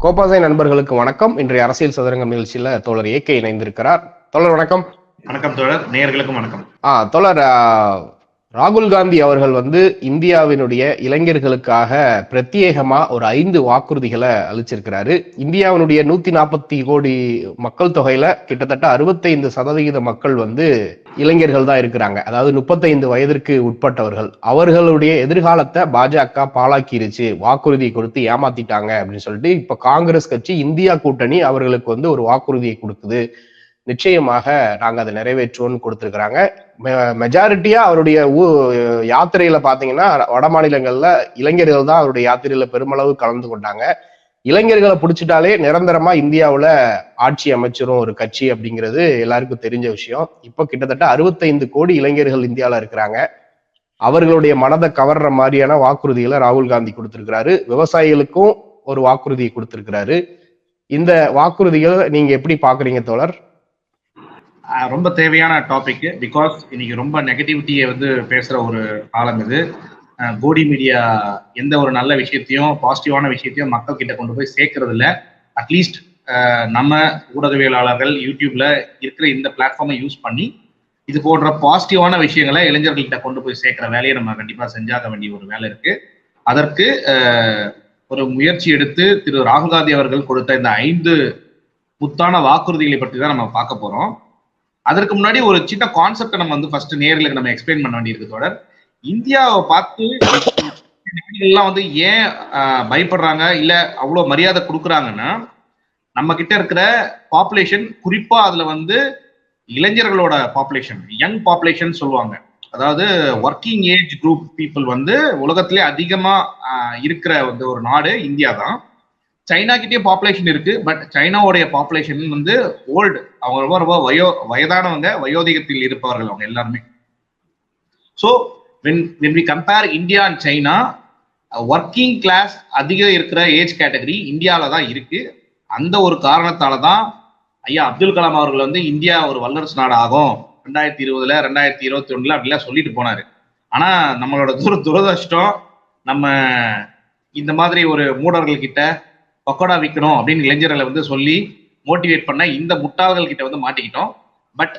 கோபாசை நண்பர்களுக்கு வணக்கம். இன்றைய அரசியல் சதுரங்கம் நிகழ்ச்சியில தோழர் ஏகே இணைந்திருக்கிறார். தோழர் வணக்கம். வணக்கம் தோழர். நேயர்களுக்கும் வணக்கம். ஆ தோழர் ராகுல் காந்தி அவர்கள் வந்து இந்தியாவினுடைய இளைஞர்களுக்காக பிரத்யேகமா ஒரு ஐந்து வாக்குறுதிகளை அளிச்சிருக்கிறாரு. இந்தியாவினுடைய நூத்தி நாற்பத்தி கோடி மக்கள் தொகையில கிட்டத்தட்ட அறுபத்தைந்து சதவிகித மக்கள் வந்து இளைஞர்கள் தான் இருக்கிறாங்க. அதாவது முப்பத்தைந்து வயதிற்கு உட்பட்டவர்கள். அவர்களுடைய எதிர்காலத்தை பாஜக பாழாக்கிருச்சு. வாக்குறுதி கொடுத்து ஏமாத்திட்டாங்க அப்படின்னு சொல்லிட்டு இப்ப காங்கிரஸ் கட்சி இந்தியா கூட்டணி அவர்களுக்கு வந்து ஒரு வாக்குறுதியை கொடுக்குது. நிச்சயமாக நாங்க அதை நிறைவேற்றுவோம்னு கொடுத்துருக்குறாங்க. மெஜாரிட்டியா அவருடைய ஊ யாத்திரையில பாத்தீங்கன்னா வட மாநிலங்கள்ல இளைஞர்கள் தான் அவருடைய யாத்திரையில பெருமளவு கலந்து கொண்டாங்க. இளைஞர்களை பிடிச்சிட்டாலே நிரந்தரமா இந்தியாவுல ஆட்சி அமைச்சிரும் ஒரு கட்சி அப்படிங்கிறது எல்லாருக்கும் தெரிஞ்ச விஷயம். இப்போ கிட்டத்தட்ட அறுபத்தைந்து கோடி இளைஞர்கள் இந்தியாவில் இருக்கிறாங்க. அவர்களுடைய மனதை கவர்ற மாதிரியான வாக்குறுதிகளை ராகுல் காந்தி கொடுத்திருக்கிறாரு. விவசாயிகளுக்கும் ஒரு வாக்குறுதியை கொடுத்திருக்கிறாரு. இந்த வாக்குறுதிகளை நீங்க எப்படி பாக்குறீங்க தோழர்? ரொம்ப தேவையான டாபிக் பிகாஸ் இன்னைக்கு ரொம்ப நெகட்டிவிட்டியை வந்து பேசுற ஒரு காலம் இது. போடி கோடி மீடியா எந்த ஒரு நல்ல விஷயத்தையும் பாசிட்டிவான விஷயத்தையும் மக்கள் கிட்ட கொண்டு போய் சேர்க்கறதில்ல. அட்லீஸ்ட் நம்ம ஊடகவியலாளர்கள் யூடியூப்ல இருக்கிற இந்த பிளாட்ஃபார்மை யூஸ் பண்ணி இது போன்ற பாசிட்டிவான விஷயங்களை இளைஞர்கள்கிட்ட கொண்டு போய் சேர்க்கிற வேலையை நம்ம கண்டிப்பாக செஞ்சாக வேண்டிய ஒரு வேலை இருக்கு. அதற்கு ஒரு முயற்சி எடுத்து திரு ராகுல் காந்தி அவர்கள் கொடுத்த இந்த ஐந்து முத்தான வாக்குறுதிகளை பற்றி தான் நம்ம பார்க்க போறோம். அதற்கு முன்னாடி ஒரு சின்ன கான்செப்டை நம்ம வந்து ஃபர்ஸ்ட் நேரில் நம்ம எக்ஸ்பிளைன் பண்ண வேண்டியிருக்கு தொடர் இந்தியாவை பார்த்து எல்லாம் வந்து ஏன் பயப்படுறாங்க? இல்ல அவ்வளவு மரியாதை கொடுக்குறாங்கன்னா நம்ம கிட்ட இருக்கிற பாப்புலேஷன் குறிப்பா அதுல வந்து இளைஞர்களோட பாப்புலேஷன் யங் பாப்புலேஷன் சொல்லுவாங்க. அதாவது ஒர்க்கிங் ஏஜ் குரூப் பீப்புள் வந்து உலகத்திலே அதிகமா இருக்கிற வந்து ஒரு நாடு இந்தியா தான். சைனா கிட்டே பாப்புலேஷன் இருக்கு பட் சைனாவுடைய பாப்புலேஷன் வந்து ஓல்டு அவங்க ரொம்ப ரொம்ப வயோ வயதானவங்க வயோதிகத்தில் இருப்பவர்கள் அவங்க எல்லாருமே. So when when we compare India and China working class அதிகம் இருக்கிற ஏஜ் கேட்டகரி இந்தியாவில தான் இருக்கு. அந்த ஒரு காரணத்தால தான் ஐயா அப்துல் கலாம் அவர்கள் வந்து இந்தியா ஒரு வல்லரசு நாடு ஆகும் ரெண்டாயிரத்தி இருபதுல ரெண்டாயிரத்தி இருபத்தி ஒண்ணுல அப்படிலாம் சொல்லிட்டு போனாரு. ஆனா நம்மளோட துர துரதிருஷ்டம் நம்ம இந்த மாதிரி ஒரு மூடர்கள் கிட்ட பக்கோடா விற்கணும் அப்படின்னு இளைஞர்களை வந்து சொல்லி மோட்டிவேட் பண்ண இந்த முட்டாள்கள் கிட்ட வந்து மாட்டிக்கிட்டோம். பட்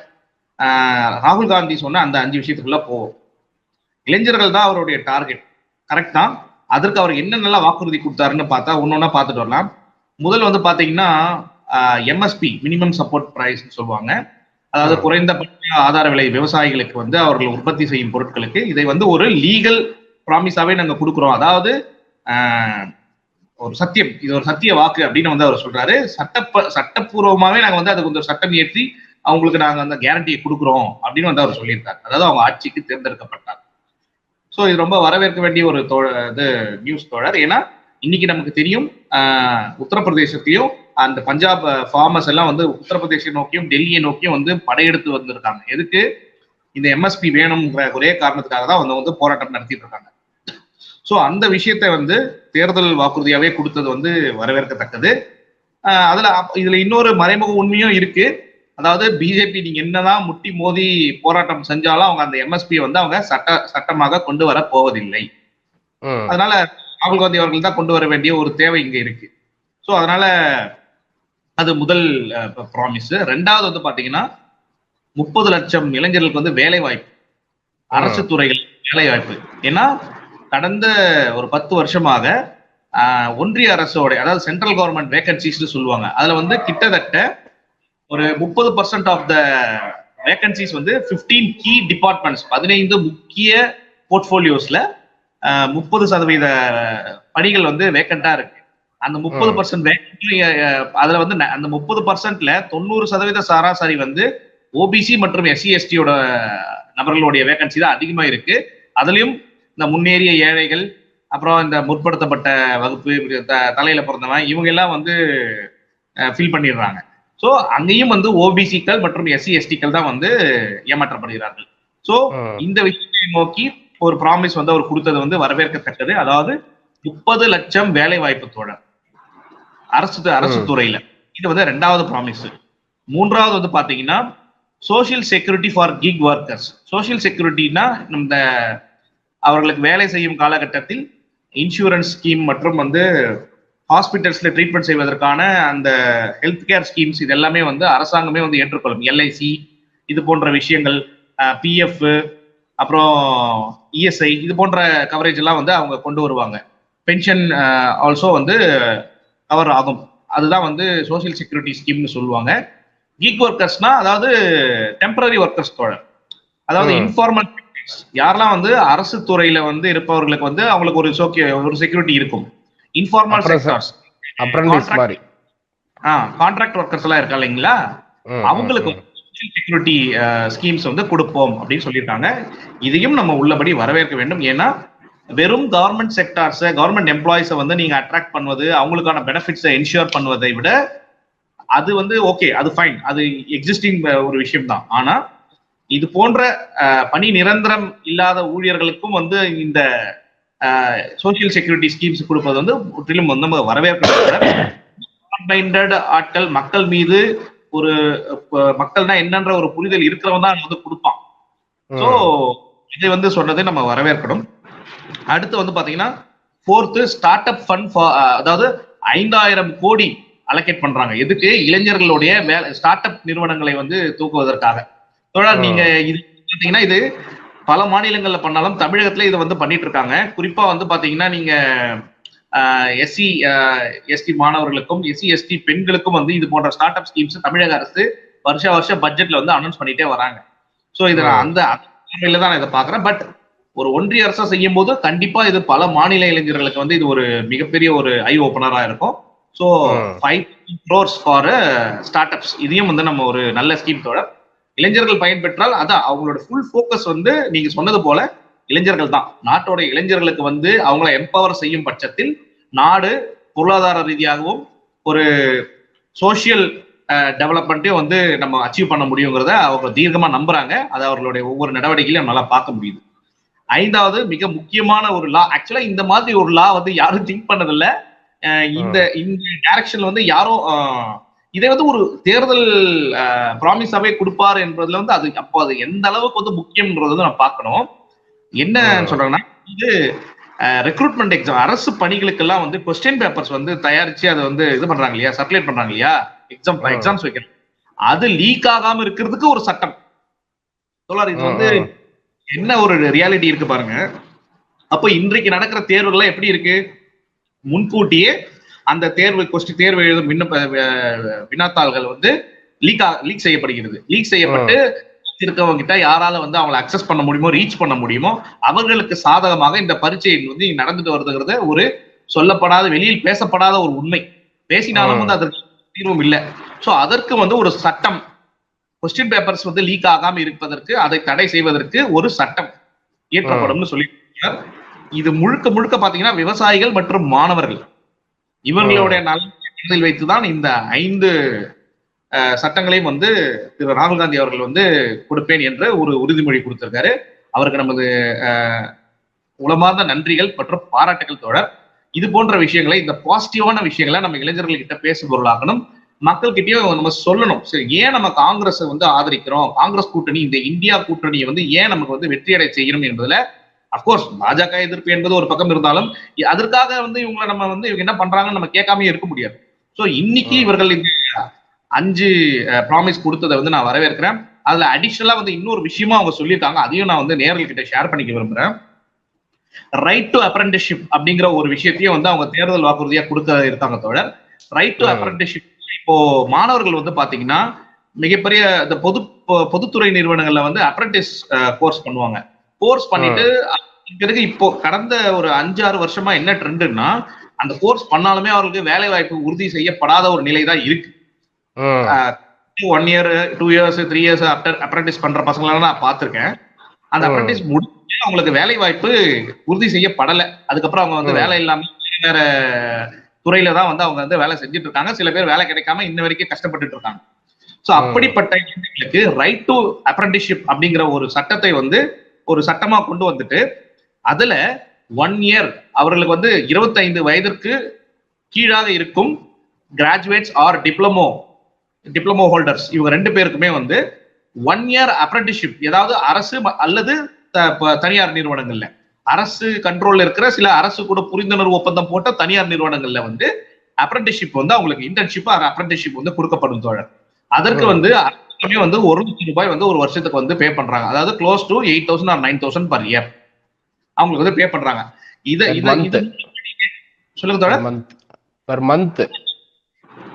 ராகுல் காந்தி சொன்ன அந்த அஞ்சு விஷயத்துக்குள்ள போவோம். இளைஞர்கள் தான் அவருடைய டார்கெட் கரெக்ட் தான். அதற்கு அவர் என்னென்னலாம் வாக்குறுதி கொடுத்தாருன்னு பார்த்தா ஒன்னொன்னா பார்த்துட்டு வரலாம். முதல் வந்து பாத்தீங்கன்னா எம்எஸ்பி மினிமம் சப்போர்ட் பிரைஸ் சொல்லுவாங்க. அதாவது. குறைந்தபட்ச ஆதார விலை விவசாயிகளுக்கு வந்து அவர்கள் உற்பத்தி செய்யும் பொருட்களுக்கு இதை வந்து ஒரு லீகல் ப்ராமிஸாவே நாங்க கொடுக்குறோம். அதாவது ஒரு சத்தியம் இது ஒரு சத்திய வாக்கு அப்படின்னு வந்து அவர் சொல்றாரு. சட்ட சட்டப்பூர்வமாவே நாங்க வந்து அதுக்கு ஒரு சட்டம் இயற்றி அவங்களுக்கு நாங்க அந்த கேரண்டியை கொடுக்குறோம் அப்படின்னு வந்து அவர் சொல்லியிருக்காரு. அதாவது அவங்க ஆட்சிக்கு தேர்ந்தெடுக்கப்பட்டார் ஸோ இது ரொம்ப வரவேற்க வேண்டிய ஒரு தோ இது நியூஸ் தோழர். ஏன்னா இன்னைக்கு நமக்கு தெரியும் உத்தரப்பிரதேசத்தையும் அந்த பஞ்சாப் ஃபார்மர்ஸ் எல்லாம் வந்து உத்தரப்பிரதேசம் நோக்கியும் டெல்லியை நோக்கியும் வந்து படையெடுத்து வந்திருக்காங்க. எதுக்கு? இந்த எம்எஸ்பி வேணுங்கிற ஒரே காரணத்துக்காக தான் வந்து வந்து போராட்டம் நடத்திட்டு இருக்காங்க. ஸோ அந்த விஷயத்தை வந்து தேர்தல் வாக்குறுதியாகவே கொடுத்தது வந்து வரவேற்கத்தக்கது. அதில் இதில் இன்னொரு மறைமுக உண்மையும் இருக்குது அதாவது பிஜேபி நீங்க என்னதான் முட்டி மோதி போராட்டம் செஞ்சாலும் அவங்க அந்த எம்எஸ்பி வந்து அவங்க சட்ட சட்டமாக கொண்டு வர போவதில்லை. அதனால ராகுல் காந்தி அவர்கள் தான் கொண்டு வர வேண்டிய ஒரு தேவை இங்க இருக்கு. ஸோ அதனால அது முதல் ப்ராமிஸ் ரெண்டாவது வந்து பாத்தீங்கன்னா முப்பது லட்சம் இளைஞர்களுக்கு வந்து வேலை வாய்ப்பு அரசு துறைகள் வேலை வாய்ப்பு ஏன்னா கடந்த ஒரு பத்து வருஷமாக ஒன்றிய அரசோட அதாவது சென்ட்ரல் கவர்மெண்ட் வேகன்சிஸ்னு சொல்லுவாங்க. அதுல வந்து கிட்டத்தட்ட ஒரு முப்பது பர்சன்ட் ஆஃப் த வேகன்சிஸ் வந்து 15 கீ டிபார்ட்மெண்ட்ஸ் பதினைந்து முக்கிய போர்ட்ஃபோலியோஸ்ல முப்பது சதவீத பணிகள் வந்து வேக்கண்டா இருக்கு. அந்த முப்பது. பர்சன்ட் அதுல வந்து அந்த முப்பது பர்சன்ட்ல தொண்ணூறு சதவீத சராசரி வந்து ஓபிசி மற்றும் எஸ்சி எஸ்டியோட நபர்களுடைய வேகன்சி தான் அதிகமா இருக்கு. அதுலயும் இந்த முன்னேறிய ஏழைகள் அப்புறம் இந்த முற்படுத்தப்பட்ட வகுப்பு தலையில பிறந்தவன் இவங்க எல்லாம் வந்து ஃபில் பண்ணிடுறாங்க. ஸோ அங்கேயும் வந்து ஓபிசிக்கள் மற்றும் எஸ்சி எஸ்டிக்கள் தான் வந்து ஏமாற்றப்படுகிறார்கள். ம். இந்த விஷயத்தை நோக்கி ஒரு ப்ராமிஸ் வந்து அவர் கொடுத்தது வந்து வரவேற்கத்தக்கது. அதாவது முப்பது லட்சம் வேலை வாய்ப்பு தோழர். அரசு அரசு. துறையில. இது வந்து ரெண்டாவது ப்ராமிஸ் மூன்றாவது வந்து பாத்தீங்கன்னா social security for gig workers social செக்யூரிட்டினா இந்த அவர்களுக்கு வேலை செய்யும் காலகட்டத்தில் இன்சூரன்ஸ் ஸ்கீம் மற்றும் வந்து ஹாஸ்பிட்டல்ஸ்ல ட்ரீட்மெண்ட் செய்வதற்கான அந்த ஹெல்த் கேர் ஸ்கீம்ஸ் இது எல்லாமே வந்து அரசாங்கமே வந்து ஏற்றுக்கொள்ளும். எல்ஐசி இது போன்ற விஷயங்கள் பிஎஃப் அப்புறம் இஎஸ்ஐ இது போன்ற கவரேஜ் எல்லாம் வந்து அவங்க கொண்டு வருவாங்க. பென்ஷன் ஆல்சோ வந்து கவர் ஆகும். அதுதான் வந்து சோசியல் செக்யூரிட்டி ஸ்கீம்னு சொல்லுவாங்க. கீக் ஒர்க்கர்ஸ்னா அதாவது டெம்பரரி ஒர்க்கர்ஸ் தோழர். அதாவது. இன்ஃபார்மல் யாரெல்லாம் வந்து அரசு துறையில வந்து இருப்பவர்களுக்கு வந்து அவங்களுக்கு ஒரு சோக்கி ஒரு செக்யூரிட்டி இருக்கும். இன்ஃபார்மல் செக்டார்ஸ் கான்ட்ராக்ட் ஒர்க்கர்ஸ் எல்லாம் இருக்கா இல்லைங்களா? அவங்களுக்கு செக்யூரிட்டி ஸ்கீம்ஸ் வந்து கொடுப்போம் அப்படின்னு சொல்லியிருக்காங்க. இதையும் நம்ம உள்ளபடி வரவேற்க வேண்டும். ஏன்னா வெறும் கவர்மெண்ட் செக்டார்ஸ் கவர்மெண்ட் எம்ப்ளாயிஸை வந்து நீங்க அட்ராக்ட் பண்ணுவது அவங்களுக்கான பெனிஃபிட்ஸை என்ஷூர் பண்ணுவதை விட அது வந்து ஓகே அது ஃபைன் அது எக்ஸிஸ்டிங் ஒரு விஷயம் தான். ஆனா இது போன்ற பணி நிரந்தரம் இல்லாத ஊழியர்களுக்கும் வந்து இந்த சோசியல் செக்யூரிட்டி ஸ்கீம்ஸ் கொடுப்பது வந்து முற்றிலும் நம்ம வரவேற்க ஆட்கள் மக்கள் மீது ஒரு மக்கள்னா என்னன்ற ஒரு புரிதல் இருக்கிறவன் தான் வந்து கொடுப்பான். சோ இதை வந்து சொன்னதை நம்ம வரவேற்கணும். அடுத்து வந்து பாத்தீங்கன்னா ஃபோர்த்து ஸ்டார்ட் அப் ஃபண்ட் அதாவது ஐந்தாயிரம் கோடி அலோகேட் பண்றாங்க. எதுக்கு? இளைஞர்களுடைய வேலை ஸ்டார்ட் அப் நிறுவனங்களை வந்து தூக்குவதற்காக. நீங்க இது பாத்தீங்கன்னா இது பல மாநிலங்கள்ல பண்ணாலும் தமிழகத்துல இதை வந்து பண்ணிட்டு இருக்காங்க குறிப்பா வந்து பாத்தீங்கன்னா நீங்க எஸ்சி எஸ்டி மாணவர்களுக்கும் எஸ்சி எஸ்டி பெண்களுக்கும் வந்து இது போன்ற ஸ்டார்ட் அப் ஸ்கீம்ஸ் தமிழக அரசு வருஷ வருஷம் பட்ஜெட்ல வந்து அனௌன்ஸ் பண்ணிட்டே வராங்க. சோ இதை நான் அந்த அடிப்படையில தான் நான் இதை பாக்குறேன். பட் ஒரு ஒன்றிய அரசா செய்யும் போது கண்டிப்பா இது பல மாநில இளைஞர்களுக்கு வந்து இது ஒரு மிகப்பெரிய ஒரு ஐ ஓபனரா இருக்கும். So. Five crores for start ups இதையும் வந்து நம்ம ஒரு நல்ல ஸ்கீம் தோட இளைஞர்கள் பயன்பெற்றால் அதான் அவங்களோட ஃபுல் ஃபோக்கஸ் வந்து நீங்க சொன்னது போல இளைஞர்கள் தான். நாட்டோட இளைஞர்களுக்கு வந்து அவங்கள எம்பவர் செய்யும் பட்சத்தில் நாடு பொருளாதார ரீதியாகவும் ஒரு சோஷியல் டெவலப்மெண்ட்டையும் வந்து நம்ம அச்சீவ் பண்ண முடியுங்கிறத அவங்க தீர்க்கமா நம்புறாங்க. அதை அவர்களுடைய ஒவ்வொரு நடவடிக்கையிலும் நல்லா பார்க்க முடியுது. ஐந்தாவது மிக முக்கியமான ஒரு லா ஆக்சுவலா இந்த மாதிரி ஒரு லா வந்து யாரும் திங்க் பண்ணதில்ல. இந்த இந்த டைரக்ஷன்ல வந்து யாரும் இதை வந்து ஒரு தேர்தல் ப்ராமிஸாவே கொடுப்பாரு என்பதுல வந்து அது அப்போ அது எந்த அளவுக்கு வந்து முக்கியம்ன்றது வந்து நம்ம பார்க்கணும் என்ன. சொல்றாங்கன்னா இது ரெக்ரூட்மெண்ட் எக்ஸாம் அரசு பணிகளுக்கெல்லாம் வந்து கொஸ்டின் பேப்பர்ஸ் வந்து தயாரிச்சு அதை வந்து இது பண்றாங்க இல்லையா சர்க்குலேட் பண்றாங்க இல்லையா எக்ஸாம். எக்ஸாம்ஸ் வைக்கிறாங்க அது லீக் ஆகாம இருக்கிறதுக்கு ஒரு சட்டம் தோழர் இது வந்து. என்ன ஒரு ரியாலிட்டி இருக்கு பாருங்க அப்போ இன்றைக்கு நடக்கிற தேர்வுகள்லாம் எப்படி இருக்கு முன்கூட்டியே அந்த தேர்வு கொஸ்டின் தேர்வு எழுதும் விண்ணப்ப வினாத்தாள்கள் வந்து லீக் லீக் செய்யப்படுகிறது. லீக் செய்யப்பட்டு இருக்கவங்க கிட்ட யாரால வந்து அவங்களை அக்சஸ் பண்ண முடியுமோ ரீச் பண்ண முடியுமோ அவர்களுக்கு சாதகமாக இந்த பரீட்சை வந்து நடந்துட்டு வருதுங்கிறது ஒரு சொல்லப்படாத வெளியில் பேசப்படாத ஒரு உண்மை. பேசினாலும். வந்து அதற்கு தீர்வும் இல்லை. சோ அதற்கு வந்து ஒரு சட்டம். கொஸ்டின் பேப்பர்ஸ் வந்து லீக் ஆகாம இருப்பதற்கு அதை தடை செய்வதற்கு ஒரு சட்டம் இயற்றப்படும்னு சொல்லி இது முழுக்க முழுக்க பாத்தீங்கன்னா விவசாயிகள் மற்றும் மாணவர்கள். இவர்களுடைய நலன் வைத்துதான் இந்த ஐந்து சட்டங்களையும் வந்து திரு ராகுல் காந்தி அவர்கள் வந்து கொடுப்பேன் என்று ஒரு உறுதிமொழி கொடுத்திருக்காரு. அவருக்கு நமது உளமார்ந்த நன்றிகள் மற்றும் பாராட்டுகள் தொடர் இது போன்ற விஷயங்களை இந்த பாசிட்டிவான விஷயங்களை நம்ம இளைஞர்கள் கிட்ட பேசும் பொருளாகணும். மக்கள்கிட்டயும் நம்ம சொல்லணும். சரி ஏன் நம்ம காங்கிரஸ் வந்து ஆதரிக்கிறோம்? காங்கிரஸ் கூட்டணி இந்த இந்தியா கூட்டணியை வந்து ஏன் நமக்கு வந்து வெற்றியடை செய்யணும் என்பதுல அப்கோர்ஸ் பாஜக எதிர்ப்பு என்பது ஒரு பக்கம் இருந்தாலும் அதற்காக வந்து இவங்களை நம்ம வந்து இவங்க என்ன பண்றாங்கன்னு நம்ம கேட்காமயே இருக்க முடியாது. சோ இன்னைக்கு. இவர்கள் இந்த அஞ்சு ப்ராமிஸ் கொடுத்ததை வந்து நான் வரவேற்கிறேன். அதுல அடிஷனலா வந்து இன்னொரு விஷயமா அவங்க சொல்லியிருக்காங்க. அதையும் நான் வந்து நேர்கள் கிட்ட ஷேர் பண்ணிக்க விரும்புறேன். ரைட் டு அப்ரண்டிஸ்ஷிப் அப்படிங்கிற ஒரு விஷயத்தையும் வந்து அவங்க தேர்தல் வாக்குறுதியா கொடுக்க இருக்காங்க தோழர். ரைட் டு ம். அப்ரண்டிஸ்ஷிப் இப்போ மாணவர்கள் வந்து பாத்தீங்கன்னா மிகப்பெரிய இந்த பொது பொதுத்துறை நிறுவனங்கள்ல வந்து அப்ரண்டிஸ் கோர்ஸ் பண்ணுவாங்க. கோர்ஸ் பண்ணிட்டு பிறகு இப்போ கடந்த ஒரு அஞ்சாறு வருஷமா என்ன ட்ரெண்டுன்னா அந்த கோர்ஸ் பண்ணாலுமே அவர்களுக்கு வேலை வாய்ப்பு உறுதி செய்யப்படாத ஒரு நிலை தான் இருக்கு one year two years three years after apprentice பண்ற பசங்களெல்லாம் நான் பார்த்திருக்கேன். அந்த. அப்ரண்டிஸ் முடிச்சு அவங்களுக்கு வேலை வாய்ப்பு உறுதி செய்யப்படல. அதுக்கப்புறம் அவங்க வந்து. வேலை இல்லாம வேற துறையில தான் வந்து அவங்க வந்து வேலை செஞ்சுட்டு இருக்காங்க. சில பேர் வேலை கிடைக்காம இன்ன வரைக்கும் கஷ்டப்பட்டுட்டு இருக்காங்க. சோ ம். அப்படிப்பட்ட இளைஞர்களுக்கு ரைட் டு அப்ரண்டிஸ்ஷிப் அப்படிங்கிற ஒரு சட்டத்தை வந்து ஒரு சட்டமா கொண்டு வந்துட்டு அதுல ஒன் இயர் அவர்களுக்கு வந்து 25 வயதிற்கு கீழாக இருக்கும் graduates or diploma diploma holders இவங்க ரெண்டு பேருக்குமே வந்து ஒன் இயர் அப்ரண்டிஸ்ஷிப் ஏதாவது அரசு அல்லது தனியார் நிறுவனங்கள்ல அரசு கண்ட்ரோல்ல இருக்கிற சில அரசு கூட புரிந்துணர்வு ஒப்பந்தம் போட்ட தனியார் நிறுவனங்கள்ல வந்து அப்ரண்டிஸ்ஷிப் வந்து அவங்களுக்கு இன்டர்ன்ஷிப் அப்ரண்டிஸ்ஷிப் வந்து கொடுக்கப்படும் தோழர் அதற்கு. வந்து அரசுமே வந்து ஒரு லட்சம் ரூபாய் வந்து ஒரு வருஷத்துக்கு வந்து பே பண்றாங்க. அதாவது close to eight thousand or nine thousand per year அவங்களுக்கு வந்து பே பண்றாங்க. இத இத சொல்லுங்க தோழர். பர் மந்த்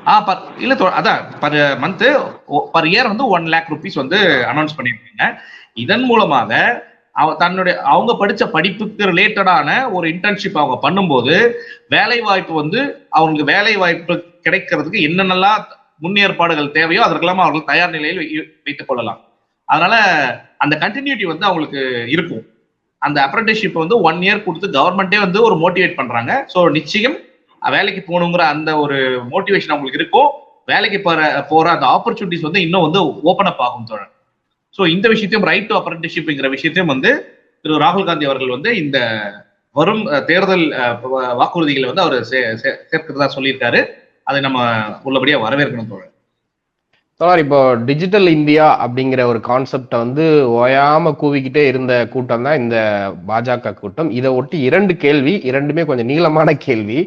ஆ பர் இல்ல தோ- அதான் பர் மந்த் பர் இயர் வந்து ஒன் லேக் ருபீஸ் வந்து அனௌன்ஸ் பண்ணியிருக்காங்க. இதன் மூலமாக அவ தன்னுடைய அவங்க படிச்ச படிப்புக்கு ரிலேட்டடான ஒரு இன்டர்ன்ஷிப் அவங்க பண்ணும்போது வேலை வாய்ப்பு வந்து அவங்களுக்கு வேலை வாய்ப்பு கிடைக்கிறதுக்கு என்னென்னலாம் முன்னேற்பாடுகள் தேவையோ அதற்கெல்லாம் அவர்கள் தயார் நிலையில் வைத்துக் கொள்ளலாம். அதனால அந்த கண்டினியூட்டி வந்து அவங்களுக்கு இருக்கும். அந்த அப்ரண்டிஸ்ஷிப் வந்து ஒன் இயர் கொடுத்து கவர்மெண்டே வந்து ஒரு மோட்டிவேட் பண்றாங்க. ஸோ நிச்சயம் வேலைக்கு போகணுங்கிற அந்த ஒரு மோட்டிவேஷன் அவங்களுக்கு இருக்கும். வேலைக்கு போற போற அந்த ஆப்பர்ச்சுனிட்டிஸ் வந்து இன்னும் வந்து ஓப்பன் அப் ஆகும் தோழர். ஸோ இந்த விஷயத்தையும் ரைட் டு அப்ரண்டிஸ்ஷிப்ங்கிற விஷயத்தையும் வந்து திரு ராகுல் காந்தி அவர்கள் வந்து இந்த வரும் தேர்தல் வாக்குறுதிகளை வந்து அவர் சேர்க்கிறதா சொல்லியிருக்காரு. அதை நம்ம உள்ளபடியா வரவேற்கணும் தோழர். தோழர் இப்போ டிஜிட்டல் இந்தியா அப்படிங்கிற ஒரு கான்செப்டை வந்து ஓயாம கூவிக்கிட்டே இருந்த கூட்டம் தான் இந்த பாஜக கூட்டம். இதை ஒட்டி இரண்டு கேள்வி இரண்டுமே கொஞ்சம் நீளமான கேள்வி.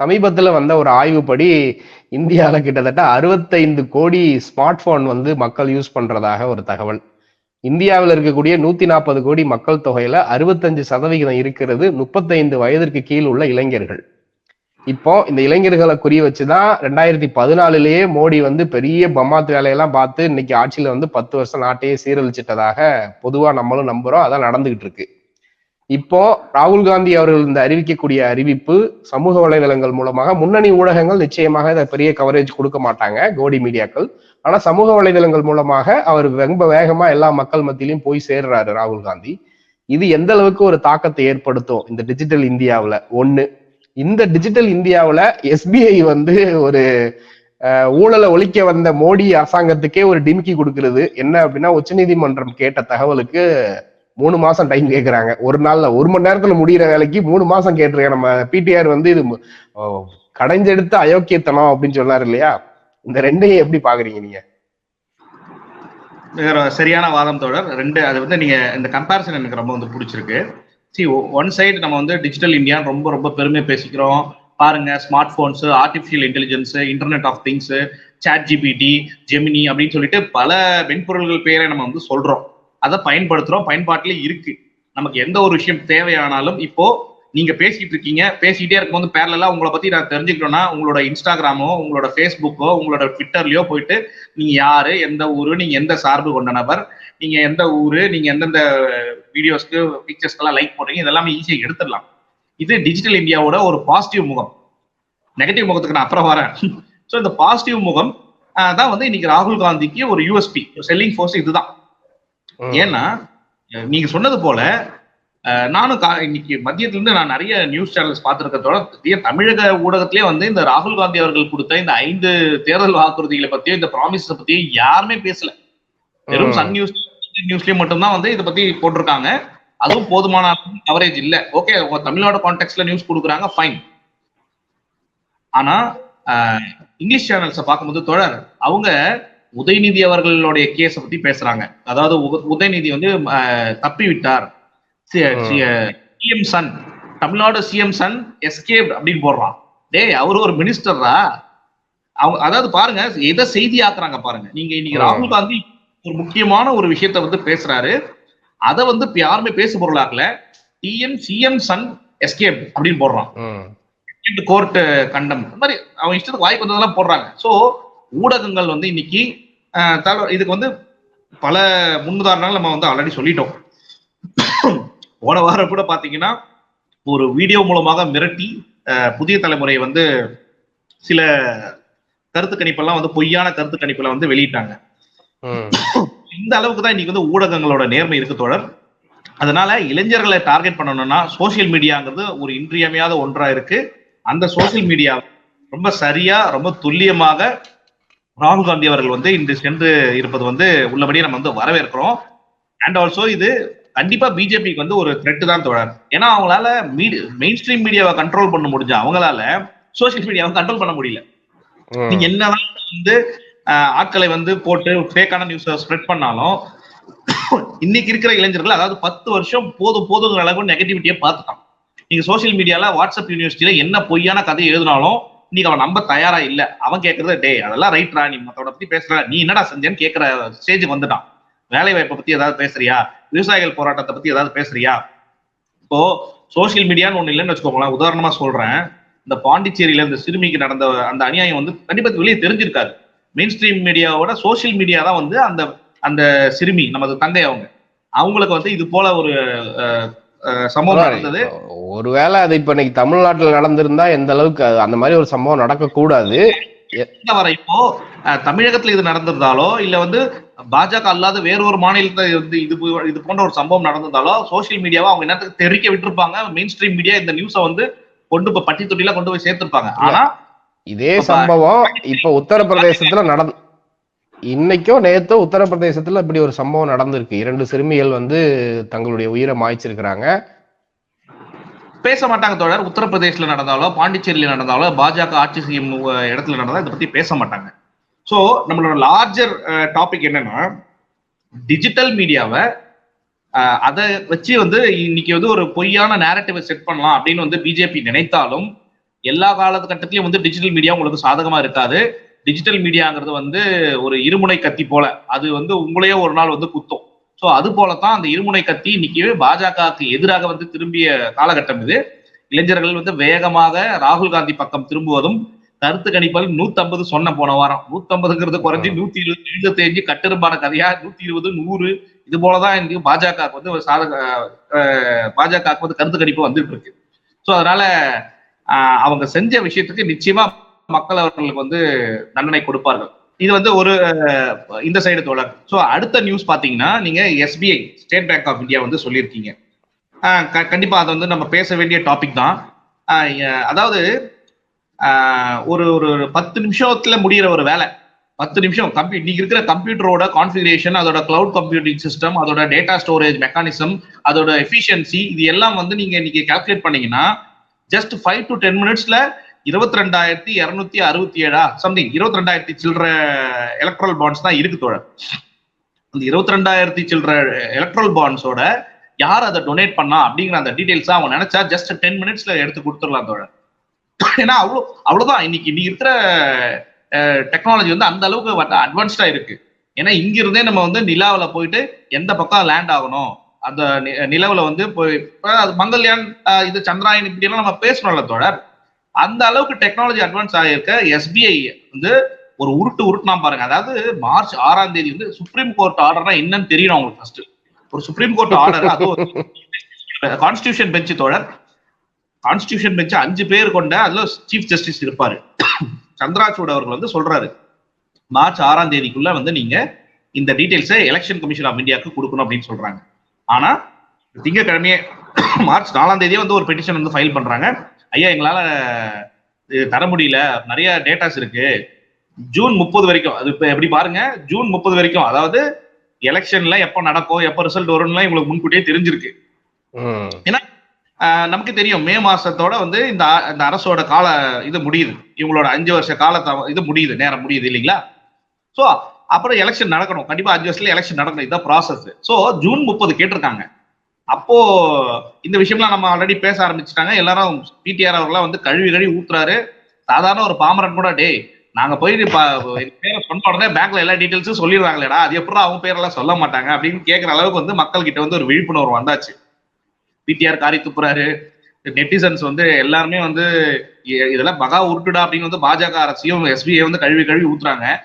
சமீபத்துல வந்த ஒரு ஆய்வுப்படி இந்தியால கிட்டத்தட்ட அறுபத்தைந்து கோடி ஸ்மார்ட் போன் வந்து மக்கள் யூஸ் பண்றதாக ஒரு தகவல். இந்தியாவில் இருக்கக்கூடிய நூத்தி நாற்பது கோடி மக்கள் தொகையில அறுபத்தஞ்சு சதவிகிதம் இருக்கிறது முப்பத்தைந்து வயதிற்கு கீழ் உள்ள இளைஞர்கள். இப்போ இந்த இளைஞர்களை குறி வச்சுதான் ரெண்டாயிரத்தி பதினாலுலயே மோடி வந்து பெரிய பம்மாத் வேலையெல்லாம் பார்த்து இன்னைக்கு ஆட்சியில வந்து பத்து வருஷம் நாட்டையே சீரழிச்சிட்டதாக பொதுவா நம்மளும் நம்புறோம். அதான் நடந்துகிட்டு இருக்கு. இப்போ ராகுல் காந்தி அவர்கள் இந்த அறிவிக்கக்கூடிய அறிவிப்பு சமூக வலைதளங்கள் மூலமாக முன்னணி ஊடகங்கள் நிச்சயமாக இதை பெரிய கவரேஜ் கொடுக்க மாட்டாங்க கோடி மீடியாக்கள். ஆனா சமூக வலைதளங்கள் மூலமாக அவர் ரொம்ப வேகமா எல்லா மக்கள் மத்தியிலையும் போய் சேர்றாரு ராகுல் காந்தி. இது எந்த அளவுக்கு ஒரு தாக்கத்தை ஏற்படுத்தும் இந்த டிஜிட்டல் இந்தியாவில்? ஒன்று இந்த டிஜிட்டல் இந்தியாவில் எஸ்பிஐ வந்து ஒரு அஹ், ஊழலை ஒழிக்க வந்த மோடி அரசாங்கத்துக்கே ஒரு டிமிக்கி கொடுக்கறது. என்ன அப்படின்னா உச்சநீதிமன்றம் கேட்ட தகவலுக்கு மூணு மாசம் டைம் கேட்குறாங்க ஒரு நாள்ல ஒரு மணி நேரத்துல முடியிற வேலைக்கு மூணு மாசம் கேட்டிருக்காங்க. நம்ம பிடிஆர் வந்து இது கடைஞ்செடுத்த அயோக்கியத்தனம் அப்படின்னு சொன்னார் இல்லையா? இந்த ரெண்டையும் எப்படி பாக்குறீங்க நீங்க? வேற சரியான வாதம் தொடர் ரெண்டு அது வந்து நீங்க இந்த கம்பாரிசன் எனக்கு ரொம்ப வந்து பிடிச்சிருக்கு. சி ஒன் சைடு நம்ம வந்து டிஜிட்டல் இந்தியா ரொம்ப ரொம்ப பெருமை பேசிக்கிறோம். பாருங்க smart phones artificial intelligence internet of things ChatGPT Gemini அப்படின்னு சொல்லிட்டு பல மென்பொருள்கள் பேரை நம்ம வந்து சொல்றோம். அதை பயன்படுத்துறோம் பயன்பாட்டிலே இருக்கு. நமக்கு எந்த ஒரு விஷயம் தேவையானாலும் இப்போ நீங்க பேசிட்டு இருக்கீங்க பேசிட்டே இருக்கும்போது பேரலா உங்களை பத்தி நான் தெரிஞ்சுக்கணும்னா உங்களோட இன்ஸ்டாகிராமோ உங்களோட ஃபேஸ்புக்கோ உங்களோட ட்விட்டர்லயோ போயிட்டு நீங்க யாரு எந்த ஊரு நீங்க எந்த சார்பு கொண்ட நபர் நீங்க எந்த ஊரு நீங்க எந்தெந்த வீடியோஸ்க்கு பிக்சர்ஸ்க்கெல்லாம் லைக் போடுறீங்க இதெல்லாமே ஈஸியாக எடுத்துடலாம். இது டிஜிட்டல் இந்தியாவோட ஒரு பாசிட்டிவ் முகம். நெகட்டிவ் முகத்துக்கு நான் அப்புறம் வரேன். ஸோ இந்த பாசிட்டிவ் முகம் தான் வந்து இன்னைக்கு ராகுல் காந்திக்கு ஒரு யூஎஸ்பி செல்லிங் ஃபோர்ஸ் இதுதான். ஏன்னா நீங்க சொன்னது போல நானும் இன்னைக்கு மதியத்துல இருந்து நான் நிறைய நியூஸ் சேனல்ஸ் பார்த்திருக்கிறதோட தமிழக ஊடகத்திலே வந்து இந்த ராகுல் காந்தி அவர்கள் கொடுத்த இந்த ஐந்து தேர்தல் வாக்குறுதிகளை பத்தியோ இந்த ப்ராமிஸை பத்தியோ யாருமே பேசல. வெறும். சன் நியூஸ் நியூஸ்லயும் மட்டும்தான் வந்து இதை பத்தி போட்டிருக்காங்க. அதுவும் போதுமான கவரேஜ் இல்ல. ஓகே உங்க தமிழ்நாடு கான்டெக்ட்ல நியூஸ் கொடுக்குறாங்க ஃபைன் ஆனா இங்கிலீஷ் சேனல்ஸை பார்க்கும்போது தொடர் அவங்க உதயநிதி அவர்களுடைய கேஸ பத்தி பேசுறாங்க. அதாவது உத- உதயநிதி வந்து தப்பி விட்டார் CM son Tamil Nadu CM son escape அப்படின்னு போடுறான். டேய் அவரு ஒரு மினிஸ்டரா அவங்க அதாவது பாருங்க எதை செய்தி ஆக்குறாங்க பாருங்க. நீங்க இன்னைக்கு. ராகுல் காந்தி ஒரு முக்கியமான ஒரு விஷயத்த வந்து பேசுறாரு. அதை வந்து இப்ப யாருமே பேசு பொருளாக்கல. டிஎம் சிஎம் சன் எஸ்கேப் அப்படின்னு போடுறான். கோர்ட் கண்டம். இந்த மாதிரி அவங்க இஷ்டத்துக்கு வாய்ப்பு வந்ததெல்லாம் போடுறாங்க. சோ ஊடகங்கள் வந்து இன்னைக்கு இதுக்கு வந்து பல முன்னுதாரணங்கள் நம்ம வந்து ஆல்ரெடி சொல்லிட்டோம். போன வாரம் கூட பாத்தீங்கன்னா ஒரு வீடியோ மூலமாக மிரட்டி புதிய தலைமுறை வந்து சில கருத்து கணிப்பெல்லாம் வந்து பொய்யான கருத்து கணிப்புல வந்து வெளியிட்டாங்க. இந்த அளவுக்கு தான் இன்னைக்கு வந்து ஊடகங்களோட நேர்மை இருக்கு தொடர் அதனால இளைஞர்களை டார்கெட் பண்ணணும்னா சோசியல் மீடியாங்கிறது ஒரு இன்றியமையாத ஒன்றா இருக்கு. அந்த சோசியல் மீடியா ரொம்ப சரியா ரொம்ப துல்லியமாக ராகுல் காந்தி அவர்கள் வந்து இன்று சென்று இருப்பது வந்து உள்ளபடியே நம்ம வந்து வரவேற்கிறோம். அண்ட் ஆல்சோ இது கண்டிப்பா பிஜேபிக்கு வந்து ஒரு த்ரெட் தான் தோழர். ஏன்னா அவங்களால மெயின் ஸ்ட்ரீம் மீடியாவை கண்ட்ரோல் பண்ண முடிஞ்ச அவங்களால சோசியல் மீடியாவை கண்ட்ரோல் பண்ண முடியல. நீங்க என்னதான் வந்து ஆட்களை வந்து போட்டு ஃபேக்கான நியூஸை ஸ்ப்ரெட் பண்ணாலும் இன்னைக்கு இருக்கிற இளைஞர்கள் அதாவது பத்து வருஷம் போதும் போதுங்கிற அளவுக்கு நெகட்டிவிட்டியை பார்த்துட்டான். நீங்க சோசியல் மீடியால வாட்ஸ்அப் யூனிவர்சிட்டியில என்ன பொய்யான கதை எழுதினாலும் இன்னைக்கு அவன் நம்ப தயாரா இல்ல. அவன் கேட்கறது டே அதெல்லாம் ரைட்ரா நீ மத்தோட பத்தி பேசுற நீ என்னடா செஞ்சேன்னு கேட்கிற ஸ்டேஜுக்கு வந்துட்டான். வேலை வாய்ப்பை பத்தி ஏதாவது பேசுறியா? விவசாயிகள் போராட்டத்தை பத்தி ஏதாவது பேசுறியா? இப்போ சோசியல் மீடியான்னு ஒண்ணு இல்லைன்னு வச்சுக்கோங்களேன். உதாரணமா சொல்றேன். இந்த பாண்டிச்சேரியில இந்த சிறுமிக்கு நடந்த அந்த அநியாயம் வந்து கண்டிப்பா வெளியே தெரிஞ்சிருக்காரு மெயின் ஸ்ட்ரீம் மீடியாவோட சோசியல் மீடியா தான் வந்து அந்த அந்த சிறுமி நமது தங்கை அவங்க. அவங்களுக்கு வந்து இது போல ஒரு சம்பவம் நடந்தது. ஒருவேளை அது இப்ப இன்னைக்கு தமிழ்நாட்டுல நடந்திருந்தா எந்த அளவுக்கு அந்த மாதிரி ஒரு சம்பவம் நடக்க கூடாது என்ன வர இப்போ அஹ், தமிழகத்துல இது நடந்திருந்தாலோ இல்ல வந்து பாஜக அல்லாத வேற ஒரு மாநிலத்துல வந்து இது இது போன்ற ஒரு சம்பவம் நடந்திருந்தாலோ சோசியல் மீடியாவை அவங்க என்னத்துக்கு தெரிவிக்க விட்டுருப்பாங்க. மெயின் ஸ்ட்ரீம் மீடியா இந்த நியூஸை வந்து கொண்டு போய் பட்டி தொட்டிலாம் கொண்டு போய் சேர்த்திருப்பாங்க. ஆனா இதே சம்பவம் இப்ப உத்தரப்பிரதேசத்துல நடந்து இன்னைக்கோ நேத்தோ உத்தரப்பிரதேசத்துல இப்படி ஒரு சம்பவம் நடந்திருக்கு. இரண்டு சிறுமிகள் வந்து தங்களுடைய உயிரை மாய்ச்சிருக்கிறாங்க. பேச மாட்டாங்க தோழர். உத்தரப்பிரதேஷ்ல நடந்தாலோ பாண்டிச்சேரியில நடந்தாலோ பாஜக ஆட்சி செய்யும் இடத்துல நடந்தாலும் இதை பத்தி பேச மாட்டாங்க. ஸோ நம்மளோட லார்ஜர் டாபிக் என்னன்னா டிஜிட்டல் மீடியாவை அதை வச்சு வந்து இன்னைக்கு வந்து ஒரு பொய்யான நேரட்டிவை செட் பண்ணலாம் அப்படின்னு வந்து பிஜேபி நினைத்தாலும் எல்லா காலகட்டத்திலையும் வந்து டிஜிட்டல் மீடியா உங்களுக்கு சாதகமா இருக்காது. டிஜிட்டல் மீடியாங்கிறது வந்து ஒரு இருமுனை கத்தி போல. அது வந்து உங்களையே ஒரு நாள் வந்து குத்தும். ஸோ அது போலதான் அந்த இருமுனை கத்தி இன்னைக்கு பாஜகவுக்கு எதிராக வந்து திரும்பிய காலகட்டம் இது. இளைஞர்கள் வந்து வேகமாக ராகுல் காந்தி பக்கம் திரும்புவதும் கருத்து கணிப்பல் நூத்தம்பது சொன்ன போன வாரம். நூத்தம்பதுங்கிறது குறைஞ்சி நூத்தி இருபது இருபத்தி அஞ்சு கட்டெரும்பான கதையா? நூத்தி இருபது நூறு இது போலதான் இன்னைக்கு பாஜகவுக்கு வந்து ஒரு சாதக பாஜகவுக்கு வந்து கருத்து கணிப்பு வந்துட்டு இருக்கு ஸோ அதனால அவங்க செஞ்ச விஷயத்துக்கு நிச்சயமா மக்கள் அவர்களுக்கு வந்து தண்டனை கொடுப்பார்கள். இது வந்து ஒரு இந்த சைடு தோழர் ஸோ அடுத்த நியூஸ் பாத்தீங்கன்னா நீங்க SBI State Bank of India வந்து சொல்லியிருக்கீங்க. கண்டிப்பா அது வந்து நம்ம பேச வேண்டிய டாபிக் தான். அதாவது ஒரு ஒரு பத்து நிமிஷத்துல முடியிற ஒரு வேலை. பத்து நிமிஷம். கம்ப்யூ இன்னைக்கு இருக்கிற கம்ப்யூட்டரோட கான்ஃபிகரேஷன் அதோட கிளவுட் கம்ப்யூட்டிங் சிஸ்டம் அதோட டேட்டா ஸ்டோரேஜ் மெக்கானிசம் அதோட எஃபிஷியன்சி இது எல்லாம் வந்து நீங்க இன்னைக்கு கால்குலேட் பண்ணீங்கன்னா ஜஸ்ட் ஃபைவ் டு டென் மினிட்ஸ்ல இருபத்தி ரெண்டாயிரத்தி இருநூத்தி அறுபத்தி ஏழா சம்திங் இருபத்தி ரெண்டாயிரத்தி சில்லற எலக்ட்ரல் பாண்ட்ஸ் தான் இருக்கு தோழர். அந்த இருபத்தி ரெண்டாயிரத்தி சில்லற எலக்ட்ரல் பாண்ட்ஸோட யார் அதை டொனேட் பண்ணா அப்படிங்கிற அந்த டீடைல்ஸ் அவங்க நினைச்சா ஜஸ்ட் டென் மினிட்ஸ்ல எடுத்து கொடுத்துடலாம் தோழர். ஏன்னா அவ்வளோ அவ்வளவுதான் இன்னைக்கு இன்னைக்கு இருக்கிற டெக்னாலஜி வந்து அந்த அளவுக்கு அட்வான்ஸ்டா இருக்கு. ஏன்னா இங்க இருந்தே நம்ம வந்து நிலாவுல போயிட்டு எந்த பக்கம் லேண்ட் ஆகணும்? அந்த நி- நிலவுல வந்து போய் அது மங்கள்யான் இது சந்திராயன் இப்படி எல்லாம் நம்ம பேசணும்ல தோழர். அந்த அளவுக்கு டெக்னாலஜி அட்வான்ஸ் ஆகியிருக்க எஸ்பிஐ வந்து ஒரு உருட்டு உருட்டுனா பாருங்க. அதாவது மார்ச் ஆறாம் தேதி வந்து சுப்ரீம் கோர்ட் ஆர்டர்னா என்னன்னு தெரியணும் அவங்களுக்கு ஃபர்ஸ்ட் ஒரு சுப்ரீம் கோர்ட் ஆர்டர் அதுவும் கான்ஸ்டியூஷன் பெஞ்ச் தோழர். கான்ஸ்டியூஷன் பெஞ்ச் அஞ்சு பேர் கொண்ட அதுல சீஃப் ஜஸ்டிஸ் இருப்பாரு. சந்திராசூட் அவர்கள் வந்து சொல்றாரு மார்ச் ஆறாம் தேதிக்குள்ள வந்து நீங்க இந்த டீடைல்ஸை எலெக்ஷன் கமிஷன் ஆஃப் இந்தியாவுக்கு கொடுக்கணும் அப்படின்னு சொல்றாங்க. ஆனா திங்கக்கிழமையே மார்ச் நாலாம் தேதியே வந்து ஒரு பெட்டிஷன் வந்து ஃபைல் பண்றாங்க. ஐயா எங்களால தர முடியல. நிறைய டேட்டாஸ் இருக்கு. ஜூன் முப்பது வரைக்கும் அது இப்ப எப்படி பாருங்க ஜூன் முப்பது வரைக்கும் அதாவது எலெக்ஷன்ல எப்ப நடக்கும் எப்ப ரிசல்ட் வரும்லாம் உங்களுக்கு முன்கூட்டியே தெரிஞ்சிருக்கு. ம். நமக்கு தெரியும் மே மாசத்தோட வந்து இந்த இந்த அரசோட கால இது முடியுது. இவங்களோட அஞ்சு வருஷ காலத்தை இது முடியுது நேரம் முடியுது இல்லைங்களா? ஸோ அப்புறம் எலெக்ஷன் நடக்கணும். கண்டிப்பா அஞ்சு வருஷத்துல எலெக்ஷன் நடக்கணும். இதுதான் ப்ராசஸ் ஸோ ஜூன் முப்பது கேட்டிருக்காங்க. அப்போ இந்த விஷயம்லாம் நம்ம ஆல்ரெடி பேச ஆரம்பிச்சுட்டாங்க. எல்லாரும் பிடிஆர் அவர்லாம் வந்து கழுவி கழுவி ஊத்துறாரு. சாதாரண ஒரு பாமரன் கூட டேய் நாங்க போய் பேரை சொன்ன உடனே பேங்க்ல எல்லா டீட்டெயில்ஸும் சொல்லிடுறாங்களேடா அது எப்படா அவங்க பேரெல்லாம் சொல்ல மாட்டாங்க? அப்படின்னு கேட்கற அளவுக்கு வந்து மக்கள் கிட்ட வந்து ஒரு விழிப்புணர்வு வந்தாச்சு. பிடிஆர் காரி துப்புறாரு நெட்டிசன்ஸ் வந்து எல்லாருமே வந்து இதெல்லாம் மகா உருட்டுடா அப்படின்னு வந்து பாஜக அரசையும் எஸ்பிஐ வந்து கழுவி கழுவி ஊத்துறாங்க.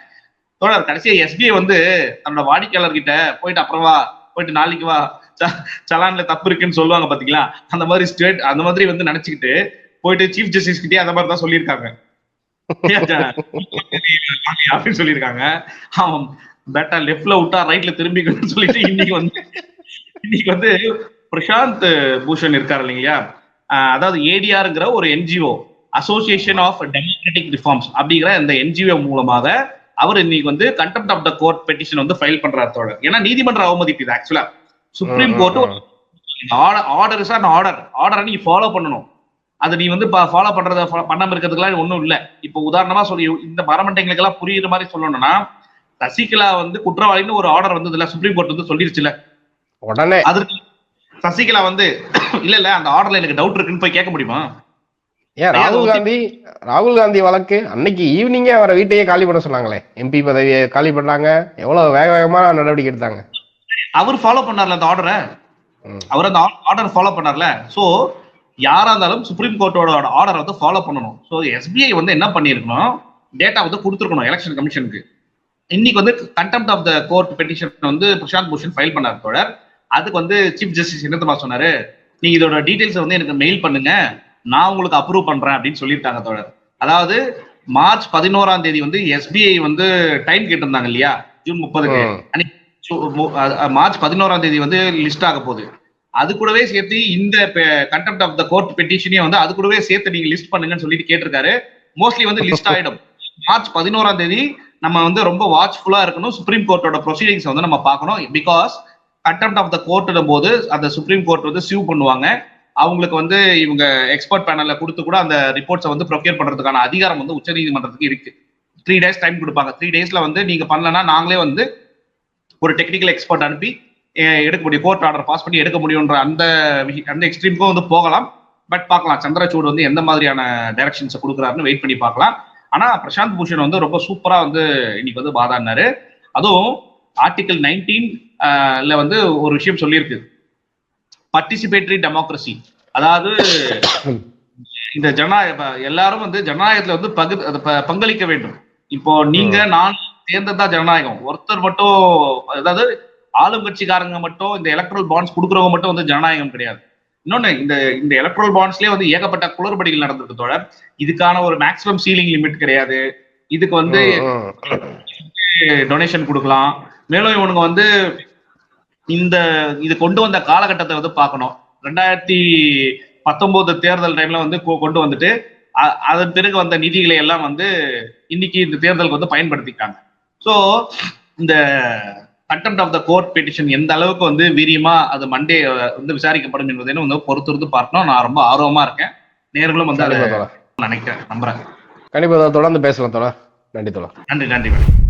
தோழர் கடைசியா எஸ்பிஐ வந்து தன்னோட வாடிக்கையாளர்கிட்ட போயிட்டு அப்புறம் வா போயிட்டு நாளைக்கு வா ச- சலான்ல தப்பு இருக்குன்னு சொல்லுவாங்க பாத்தீங்களா? அந்த மாதிரி ஸ்டேட் அந்த மாதிரி வந்து நினைச்சுக்கிட்டு போயிட்டு சீஃப் ஜஸ்டிஸ் கிட்டே அந்த மாதிரி தான் சொல்லியிருக்காங்க. அப்படின்னு சொல்லியிருக்காங்க. அவன் பேட்டா லெஃப்ட்ல விட்டா ரைட்ல திரும்பிக்கணும்னு சொல்லிட்டு இன்னைக்கு வந்து இன்னைக்கு வந்து பிரசாந்த் பூஷன் இருக்காரு இல்லைங்களா? அதாவது ஏடிஆர்ங்கிற ஒரு NGO association of democratic reforms அப்படிங்கிற இந்த என்ஜிஓ மூலமாக அவர் இன்னைக்கு வந்து contempt of the court petition வந்து ஃபைல் பண்றாரு தோழர். ஏன்னா நீதிமன்ற அவமதிப்பு இது actually Supreme Court order is an order ஆர்டரை நீ ஃபாலோ பண்ணணும். அது நீ வந்து ஃபாலோ பண்றத பண்ணாம இருக்கிறதுக்குலாம் ஒண்ணும் இல்ல. இப்போ உதாரணமா சொல்லி இந்த மரமண்டைங்களுக்கு எல்லாம் புரியுற மாதிரி சொல்லணும்னா சசிகலா வந்து குற்றவாளின்னு ஒரு ஆர்டர் வந்ததுல சுப்ரீம் கோர்ட் வந்து சொல்லிருச்சுல. உடனே. அதற்கு சசிகலா வந்து இல்ல இல்ல அந்த ஆர்டர்ல எனக்கு டவுட் இருக்குன்னு போய் கேட்க முடியுமா? ஏன் ராகுல் காந்தி ராகுல் காந்தி வழக்கு அன்னைக்கு ஈவினிங்கே அவரை வீட்டையே காலி பண்ண சொன்னாங்களே. எம்பி பதவியை காலி பண்ணாங்க. எவ்வளவு வேக வேகமா நடவடிக்கை எடுத்தாங்க. அவர் ஃபாலோ பண்ணார்ல அந்த ஆர்டரை. அவர் அந்த ஆர்டர் ஃபாலோ பண்ணார்ல? சோ யாரா இருந்தாலும் சுப்ரீம் கோர்ட்டோட ஆர்டர் வந்து ஃபாலோ பண்ணணும். சோ எஸ்பிஐ வந்து என்ன பண்ணிருக்கணும் டேட்டா வந்து கொடுத்துருக்கணும் எலெக்ஷன் கமிஷனுக்கு இன்னைக்கு வந்து contempt of the court petition வந்து பிரசாந்த் பூஷன் ஃபைல் பண்ணார் தோழர். அதுக்கு வந்து சீஃப் ஜஸ்டிஸ் என்னத்தமா சொன்னாரு நீங்க இதோட டீடைல்ஸ் வந்து எனக்கு மெயில் பண்ணுங்க. நான் உங்களுக்கு அப்ரூவ் பண்றேன் அப்படின்னு சொல்லியிருக்காங்க தோழர். அதாவது மார்ச் பதினோராம் தேதி வந்து எஸ்பிஐ வந்து டைம் கேட்டிருந்தாங்க இல்லையா? ஜூன் முப்பதுக்கு. மார்ச் பதினோராம் தேதி வந்து லிஸ்ட் ஆக போகுது. அது கூடவே சேர்த்து இந்த கண்டெம்ட் ஆஃப் த கோர்ட் பெட்டிஷனையும் வந்து அது கூடவே சேர்த்து நீங்க லிஸ்ட் பண்ணுங்கன்னு சொல்லிட்டு கேட்டிருக்காரு. மோஸ்ட்லி வந்து லிஸ்ட் ஆயிடும். மார்ச் பதினோராம் தேதி நம்ம வந்து ரொம்ப வாட்ச்ஃபுல்லா இருக்கணும். சுப்ரீம் கோர்ட்டோட ப்ரொசீடிங்ஸ் வந்து நம்ம பார்க்கணும். Because contempt of the court போது அந்த சுப்ரீம் கோர்ட் வந்து சிவ் பண்ணுவாங்க. அவங்களுக்கு வந்து இவங்க எக்ஸ்பர்ட் பேனல்ல கொடுத்து கூட அந்த ரிப்போர்ட்ஸை வந்து ப்ரொக்யூர் பண்றதுக்கான அதிகாரம் வந்து உச்சநீதிமன்றத்துக்கு இருக்கு. த்ரீ டேஸ் டைம் கொடுப்பாங்க. த்ரீ டேஸ்ல வந்து நீங்க பண்ணலன்னா நாங்களே வந்து ஒரு டெக்னிக்கல் எக்ஸ்பர்ட் அனுப்பி எடுக்க முடியும் கோர்ட் ஆர்டர் பாஸ் பண்ணி எடுக்க முடியும்ன்ற அந்த விஷய- அந்த எக்ஸ்ட்ரீமுக்கும் வந்து போகலாம். பட் பார்க்கலாம். சந்திரசூட் வந்து எந்த மாதிரியான டைரக்ஷன்ஸை கொடுக்குறாருன்னு வெயிட் பண்ணி பார்க்கலாம். ஆனா பிரசாந்த் பூஷன் வந்து ரொம்ப சூப்பரா வந்து இன்னைக்கு வந்து வாதாடினாரு. அதுவும் ஆர்டிகல் நைன்டீன் வந்து ஒரு விஷயம் சொல்லியிருக்கு. பார்ட்டிசிபேட்டரி டெமோக்ரஸி அதாவது இந்த ஜனநாயக எல்லாரும் வந்து ஜனநாயகத்துல வந்து பகு பங்களிக்க வேண்டும். இப்போ நீங்க நான் சேர்ந்ததா ஜனநாயகம். ஒருத்தர் மட்டும் அதாவது ஆளும் கட்சிக்காரங்க மட்டும் இந்த எலக்ட்ரல் பாண்ட்ஸ் கொடுக்குறவங்க மட்டும் வந்து ஜனநாயகம் கிடையாது. இன்னொன்னு இந்த இந்த எலக்ட்ரல் பாண்ட்ஸ்லயே வந்து ஏகப்பட்ட குளறுபடிகள் நடந்திருக்கு தோழர். இதுக்கான ஒரு மேக்ஸிமம் சீலிங் லிமிட் கிடையாது. இதுக்கு வந்து. டொனேஷன் கொடுக்கலாம். மேலும் இவனுங்க வந்து இந்த இது கொண்டு வந்த காலகட்டத்தை வந்து பார்க்கணும். ரெண்டாயிரத்தி பத்தொன்பது தேர்தல் டைம்ல வந்து கொண்டு வந்துட்டு அதன் பிறகு வந்த நிதிகளை எல்லாம் வந்து இன்னைக்கு இந்த தேர்தலுக்கு வந்து பயன்படுத்திட்டாங்க ஸோ இந்த contempt of the court petition எந்த அளவுக்கு வந்து வீரியமா அது மண்டே வந்து விசாரிக்கப்படும் என்பதை வந்து பொறுத்திருந்து பார்க்கணும். நான் ரொம்ப ஆர்வமா இருக்கேன். நேர்களும் வந்து அதை நினைக்கிறேன் நம்புறேன். கண்டிப்பா. தொடர்ந்து பேசலாம் தோழர். நன்றி தோழர். நன்றி நன்றி மேடம்.